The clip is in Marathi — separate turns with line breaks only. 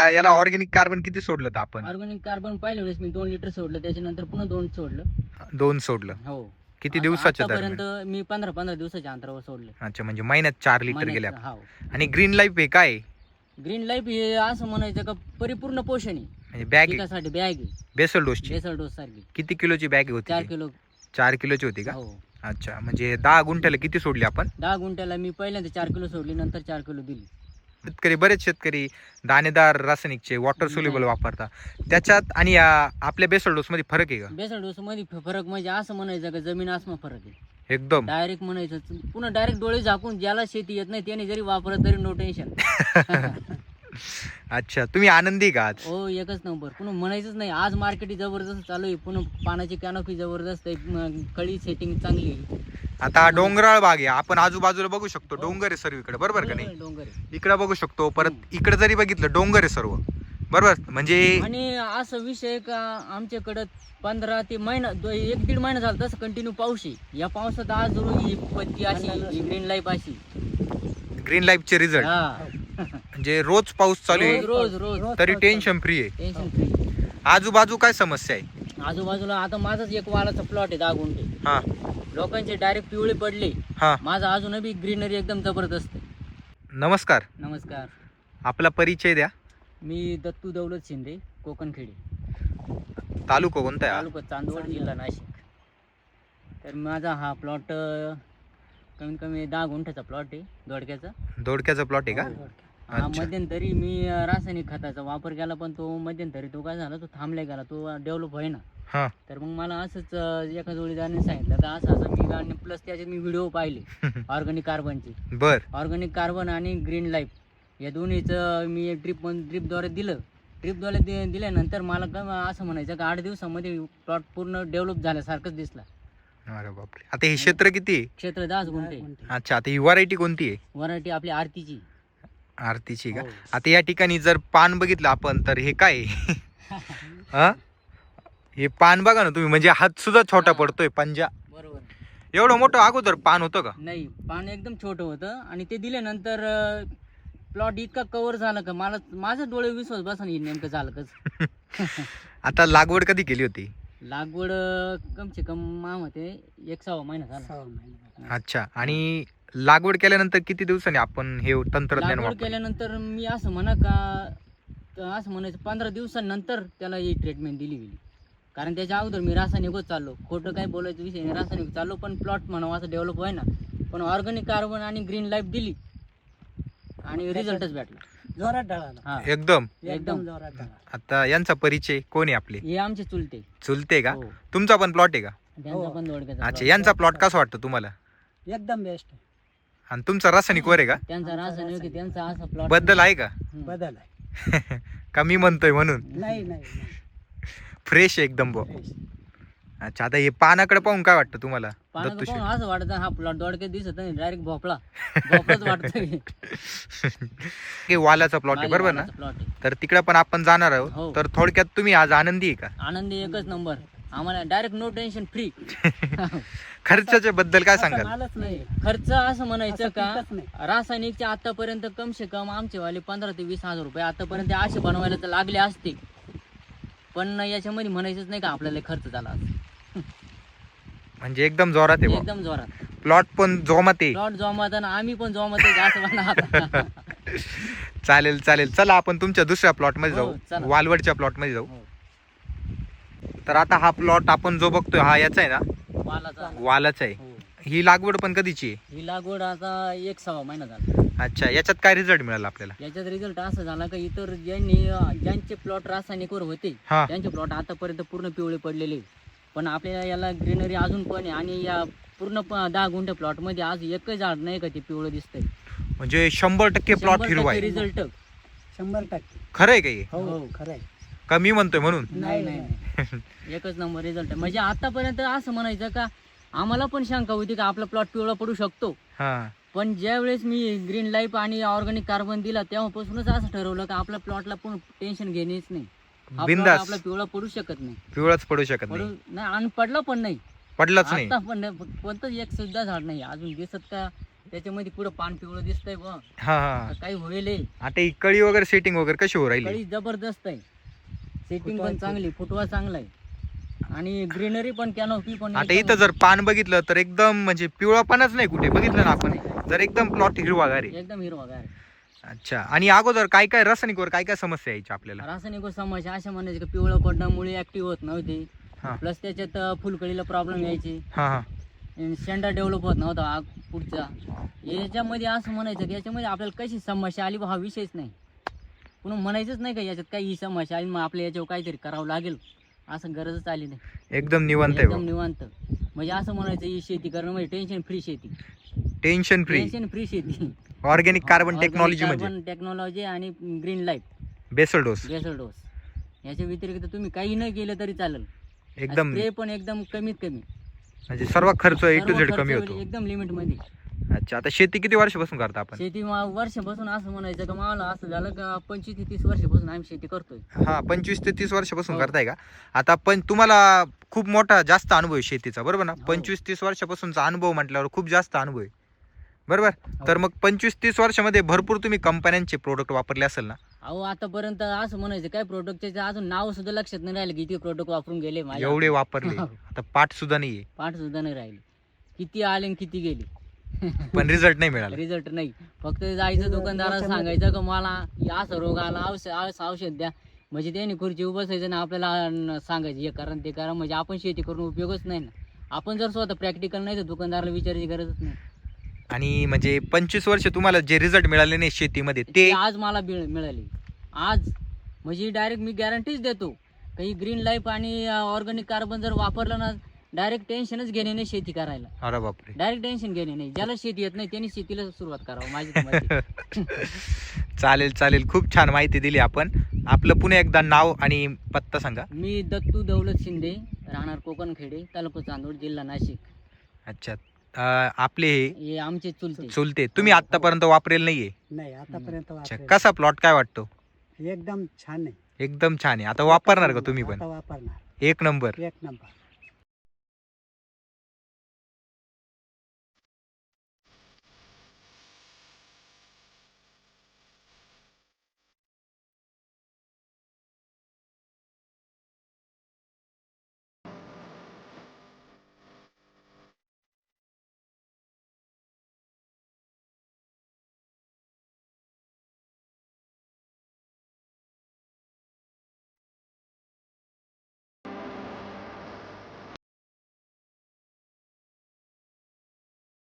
याला ऑर्गॅनिक कार्बन किती सोडलं आपण?
ऑर्गॅनिक कार्बन पहिल्या वेळेस मी दोन लिटर सोडलं त्याच्यानंतर पुन्हा दोन सोडलं.
दोन सोडलं.
हो.
किती दिवसाच्या
आतापर्यंत
दरम्यान
मी पंधरा पंधरा दिवसाच्या अंतरावर सोडले.
अच्छा म्हणजे महिन्यात चार लिटर गेले आपण.
हो.
आणि ग्रीन लाईफ हे काय? आहे?
ग्रीन लाईफ हे असं म्हणायचं का परिपूर्ण पोषण आहे.
म्हणजे बॅग
पिकासाठी बॅग आहे.
बेसल डोसची
बेसल डोस सारखी.
किती किलोची बॅग होती
चार
ती?
किलो.
चार किलोची होती का?
हो.
अच्छा म्हणजे दहा गुंठ्याला किती सोडली आपण?
दहा गुंठ्याला मी पहिल्यांदा चार किलो सोडली नंतर चार किलो दिली.
शेतकरी बरेच शेतकरी दाणेदार रासायनिकचे वॉटर सोल्युबल
नाही.
वापरता त्याच्यात आणि या आपल्या बेसल डोस मध्ये फरक आहे का?
बेसल डोस मध्ये फरक म्हणजे असं म्हणायचं का जमीन आसमा फरक आहे.
एकदम.
डायरेक्ट म्हणायचं पुन्हा डायरेक्ट डोळे झाकून ज्याला शेती येत नाही त्याने जरी वापरत तरी नो टेन्शन
अच्छा तुम्ही आनंदी का आज?
हो एकच नंबर. पुन्हा म्हणायचंच नाही आज मार्केट जबरदस्त चालू आहे. पुन्हा पानाची कॅनोपी जबरदस्त आहे. म- कळी सेटिंग चांगली आहे.
आता हा डोंगराळ भाग आहे. आपण आजूबाजूला बघू शकतो. डोंगर आहे सर्व इकडे. बरोबर का नाही?
डोंगर- आहे.
इकडे बघू शकतो. परत इकडे जरी बघितलं डोंगर आहे सर्व. बरोबर? म्हणजे
आणि असं विषय का आमच्याकडं पंधरा ते महिना दो- एक दीड महिना झाला तसं कंटिन्यू पाऊस आहे. या पावसात आज रोज ही पत्ती अशी ग्रीन लाईफ अशी.
ग्रीन लाईफचे रिझल्ट
हा.
म्हणजे रोज पाऊस चालू
रोज
आहे
रोज रोज
तरी टेन्शन फ्री आहे.
टेन्शन फ्री
आजूबाजू काय समस्या आहे?
आजूबाजूला आता माझाच एक वालाचा प्लॉट आहे दहा गुंठे.
हा.
लोकांचे डायरेक्ट पिवळे पडले.
हा.
माझा अजूनही बी ग्रीनरी एकदम जबरदस्त आहे.
नमस्कार.
नमस्कार.
आपला परिचय द्या.
मी दत्तू दौलत शिंदे कोकणखेडे.
तालुका कोणता आहे? हा?
तालुका चांदवड जिल्हा नाशिक. तर माझा हा प्लॉट कमीत कमी दहा गुंठ्याचा प्लॉट आहे दोडक्याचा.
दोडक्याचा प्लॉट आहे का?
हा
अच्छा.
मध्यंतरी मी अं, रासायनिक खताचा वापर केला पण तो मध्यंतरी तो काय झाला तो थांबलाय गेला तो डेव्हलप होईना.
हा.
तर मग मला असंच अं, एका जोडीदाराने सांगितलं तर असं असं मी आणि प्लस त्याच्यात मी व्हिडिओ पाहिले ऑर्गॅनिक कार्बनचे
बर.
ऑर्गॅनिक कार्बन आणि ग्रीन लाईफ या दोन्हीचं मी ड्रिप ड्रिपद्वारे दिलं. ड्रिपद्वारे दि दिल्यानंतर मला काय असं म्हणायचं का आठ दिवसामध्ये प्लॉट पूर्ण डेव्हलप झाल्यासारखंच दिसला.
अरे बापरे. आता हे क्षेत्र किती आहे?
क्षेत्र दहाच गुंठे.
अच्छा आता ही व्हरायटी कोणती आहे?
व्हरायटी आपली आरतीची.
आरतीची का?
हो.
आता या ठिकाणी जर पान बघितलं आपण तर हे काय? हा? हे पान बघा ना तुम्ही म्हणजे हात सुद्धा छोटा
हा.
पडतोय पंजा.
बरोबर.
एवढं मोठं अगोदर पान होतं का?
नाही पान एकदम छोटं होतं आणि ते दिल्यानंतर प्लॉट इतका कव्हर झाला का मला माझा डोळे विश्वास बसा नाही नेमकं झालं कस.
आता लागवड कधी केली होती?
लागवड अं, कम से कम मा मते एक सहा महिना झाला.
अच्छा आणि लागवड केल्यानंतर किती दिवसांनी आपण हे तंत्रज्ञान
लागवड
वापर
केल्यानंतर मी असं म्हणा का तर असं म्हणायचं पंधरा दिवसानंतर त्याला ही ट्रीटमेंट दिली गेली. कारण त्याच्या अगोदर मी रासायनिकच चाललो. खोटं काय बोलायचं विषय नाही रासायनिक चाललो पण प्लॉट म्हणावं असं डेव्हलप व्हाय ना पण ऑर्गॅनिक कार्बन आणि ग्रीन लाईफ दिली. आणि रिझल्टच भेटला.
जोरात ढळाला.
हा.
एकदम.
एकदम.
जोरात ढळाला.
आता यांचा परिचय कोण आहे आपले?
हे आमचे चुलते.
चुलते का?
हो.
तुमचा पण प्लॉट आहे का?
त्यांचा पण दोडक्याचा
अच्छा
plot.
यांचा प्लॉट कसा वाटतो तुम्हाला?
एकदम बेस्ट
आणि तुमचा रासायनिक वर आहे का?
त्यांचा रासायनिक आहे, त्यांचा असा
प्लॉटबद्दल आहे का?
बदल आहे.
का मी म्हणतोय म्हणून?
नाही नाही नाही.
फ्रेश आहे एकदम बो
Fresh.
अच्छा आता हे पानाकडे पाहून काय वाटतं तुम्हाला?
पाण्यात
दत्तू
असं वाटतं हा प्लॉट दोडक्यात दिसत नाही डायरेक्ट भोपळा. भोपळाच वाटतोय.
हे वालाचा प्लॉट आहे बरोबर ना?
प्लॉट
तर तिकडे पण आपण जाणार
हो.
आहोत तर थोडक्यात तुम्ही आज आनंदी आहे का?
आनंदी एकच नंबर. आम्हाला डायरेक्ट नो टेन्शन फ्री
खर्चाच्या बद्दल काय सांगाल
नाही
खर्च असं म्हणायचं का
पिकच नाही.
रासायनिकचे आतापर्यंत कम से कम आमचे वाले पंधरा ते वीस हजार रुपये आतापर्यंत असे बनवायला तर लागले असते पण याच्यामध्ये म्हणायचंच नाही का आपल्याला खर्च झाला असं.
म्हणजे एकदम जोरात आहे
एकदम जोरात
प्लॉट पण जोमात आहे
प्लॉट जमत आणि आम्ही पण जमत आहे असं म्हणा आता.
चालेल चालेल चला आपण तुमच्या दुसऱ्या प्लॉटमध्ये
हो,
जाऊ
चला.
वालवडच्या प्लॉटमध्ये जाऊ
हो.
तर आता हा प्लॉट आपण जो बघतोय हा याचा आहे ना?
वालाचा
वालाचा आहे.
हो.
ही लागवड पण कधीची आहे?
ही लागवड आता एक सहा महिना झाला.
अच्छा याच्यात काय रिझल्ट मिळाला आपल्याला?
याच्यात रिझल्ट असं झाला का इतर ज्यांनी ज्यांचे प्लॉट रासायनिकवर होते
हा.
त्यांचे प्लॉट आतापर्यंत पूर्ण पिवळे पडलेले पण आपल्याला याला ग्रीनरी अजून पण आहे आणि या पूर्ण प- दहा गुंठे प्लॉटमध्ये आज एकच झाड नाही का ते पिवळं दिसतंय.
म्हणजे शंभर टक्के प्लॉट हिरवा
रिझल्ट
शंभर टक्के.
खरं आहे का हे?
हो
हो.
खरं आहे.
का मी म्हणतोय म्हणून?
नाही नाही. एकच नंबर रिझल्ट म्हणजे आतापर्यंत असं म्हणायचं का आम्हाला पण शंका होती का आपला प्लॉट पिवळा पडू शकतो.
हा.
पण ज्या वेळेस मी ग्रीन लाईफ आणि ऑर्गॅनिक कार्बन दिला तेव्हापासूनच असं ठरवलं का आपल्या प्लॉटला पण टेन्शन घेणेच नाही. हा plot
बिंदास.
आपला पिवळा पडू शकत नाही.
पिवळाच पडू शकत
पडू
नाही.
नाही आणि पडला पण नाही.
पडलाच नाही.
आता पण नाही कोणतंच एक सुद्धा झाड नाही. अजून दिसत का त्याच्यामध्ये पुढं पान पिवळं दिसतंय
हा हा.
काही होईल. हे.
आता ही कळी वगैरे सेटिंग वगैरे कशी हो राहिली?
कळी जबरदस्त आहे. सेटिंग पण चांगली फुटवा चांगला आहे. आणि ग्रीनरी पण कॅनोपी पण
आता इथं जर पान बघितलं तर एकदम म्हणजे पिवळापणच नाही कुठे. बघितलं ना आपण? जर एकदम प्लॉट हिरवागार आहे.
एकदम हिरवागार
अच्छा. आणि अगोदर काय काय रासायनिकवर काय काय समस्या यायच्या आपल्याला?
रासायनिक समस्या अशा म्हणायचे की पिवळं पडणं मुळे ऍक्टिव्ह होत नव्हते.
हा.
प्लस त्याच्यात अं, फुलकळीला प्रॉब्लेम यायचे.
हा हा.
शेंडा डेव्हलप होत नव्हता आग पुढचा. याच्यामध्ये असं म्हणायचं की याच्यामध्ये आपल्याला कशी समस्या आली बा हा विषयच नाही. पुन्हा म्हणायचंच नाही का याच्यात काही ही समस्या आली मग आपल्या याच्यावर काहीतरी करावं लागेल. असं गरजच आली नाही.
एकदम निवांत आहे
एकदम निवांत. म्हणजे असं म्हणायचं ही शेती करणं म्हणजे टेन्शन फ्री शेती.
टेन्शन फ्री
टेन्शन फ्री शेती.
ऑर्गॅनिक कार्बन टेक्नॉलॉजी म्हणजे
कार्बन टेक्नॉलॉजी आणि green life
basal dose
basal dose याच्या व्यतिरिक्त तुम्ही काही नाही केलं तरी चालेल.
एकदम.
स्प्रे पण एकदम कमीत कमी.
म्हणजे सर्व खर्च ए टू
सर्व
झेड
खर्च
कमी होतो
एकदम लिमिटमध्ये.
अच्छा आता शेती किती वर्षापासून करता आपण?
शेती मा- वर्षापासून असं म्हणायचं का मला असं झालं का पंचवीस ते तीस वर्षापासून आम्ही शेती करतोय.
हा पंचवीस ते तीस वर्षापासून
हो.
करताय का? आता पण तुम्हाला खूप मोठा जास्त अनुभव आहे शेतीचा बरोबर ना?
हो.
पंचवीस तीस वर्षापासूनचा अनुभव म्हटल्यावर खूप जास्त अनुभव आहे. बरोबर?
हो.
तर मग पंचवीस तीस वर्षामध्ये भरपूर तुम्ही कंपन्यांचे प्रोडक्ट वापरले असेल ना?
अहो आतापर्यंत असं म्हणायचं काय प्रोडक्टचे अजून नाव सुद्धा लक्षात नाही राहिलं किती प्रोडक्ट वापरून गेले माझ्या.
एवढे वापरले.
हो.
आता पाठ सुद्धा नाहीये.
पाठ सुद्धा नाही राहिले. किती आले आणि किती गेले?
पण रिझल्ट नाही मिळाला.
रिझल्ट नाही. फक्त जायचं दुकानदाराला सांगायचं का मला या असं रोग आला औषध औष- औषध द्या. म्हणजे त्यांनी खुर्ची बसायचं ना आपल्याला सांगायचं हे करा न ते करा. म्हणजे आपण शेती करून उपयोगच नाही ना. आपण जर स्वतः प्रॅक्टिकल नाही तर दुकानदाराला विचारायची गरजच नाही.
आणि म्हणजे पंचवीस वर्ष तुम्हाला जे रिझल्ट मिळाले नाही शेतीमध्ये ते
ते आज मला मिळ- मिळाली. आज म्हणजे डायरेक्ट मी गॅरंटीच देतो. काही ग्रीन लाईफ आणि ऑर्गॅनिक कार्बन जर वापरलं ना डायरेक्ट टेन्शनच घेणे नाही शेती करायला.
अरे बापरे.
डायरेक्ट टेन्शन घेणे नाही. ज्याला शेती येत नाही त्यांनी शेतीला सुरुवात करावं माझी तर मत आहे.
चालेल चालेल. खूप छान माहिती दिली आपण. आपलं पुन्हा एकदा नाव आणि पत्ता सांगा.
मी दत्तू दौलत शिंदे राहणार कोकणखेडे तालुका चांदोड जिल्हा नाशिक.
अच्छा. अं, आपले हे
हे आमचे चुलते.
चुलते. तुम्ही आतापर्यंत वापरेल नाहीये?
नाही आतापर्यंत
अच्छा.
वापरेल.
कसा प्लॉट काय वाटतो?
एकदम छान आहे.
एकदम छान आहे. आता वापरणार का तुम्ही पण?
आता वापरणार.
एक नंबर.
एक नंबर.